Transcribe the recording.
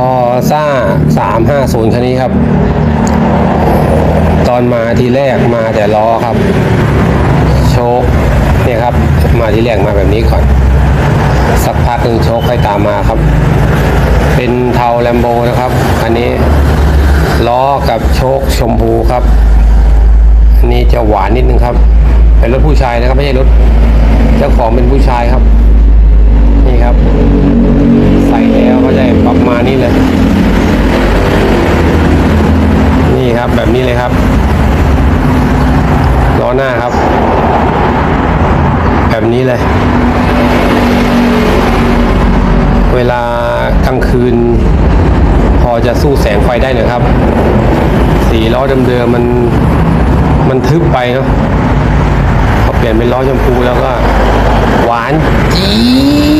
อซ่าสามห้าศูนย์คันนี้ครับ ตอนมาทีแรกมาแต่ล้อครับ โชคเนี่ยครับ มาทีแรกมาแบบนี้ก่อน สักพักหนึ่งโชคค่อยตามมาครับ เป็นเทาแลมโบนะครับอันนี้ล้อกับโชคชมพูครับอันนี้จะหวานนิดนึงครับ เป็นรถผู้ชายนะครับ ไม่ใช่รถเจ้าของเป็นผู้ชายครับ นี่ครับ ใส่แล้วก็จะประมาณนี้เลย นี่ ครับ แบบนี้เลยครับล้อหน้าครับ แบบนี้เลย เวลากลางคืน พอจะสู้แสงไฟได้หน่อยครับ สีล้อเดิมๆมันมันทึบไปเนาะพอเปลี่ยนเป็นล้อชมพูแล้วก็ หวานจี๊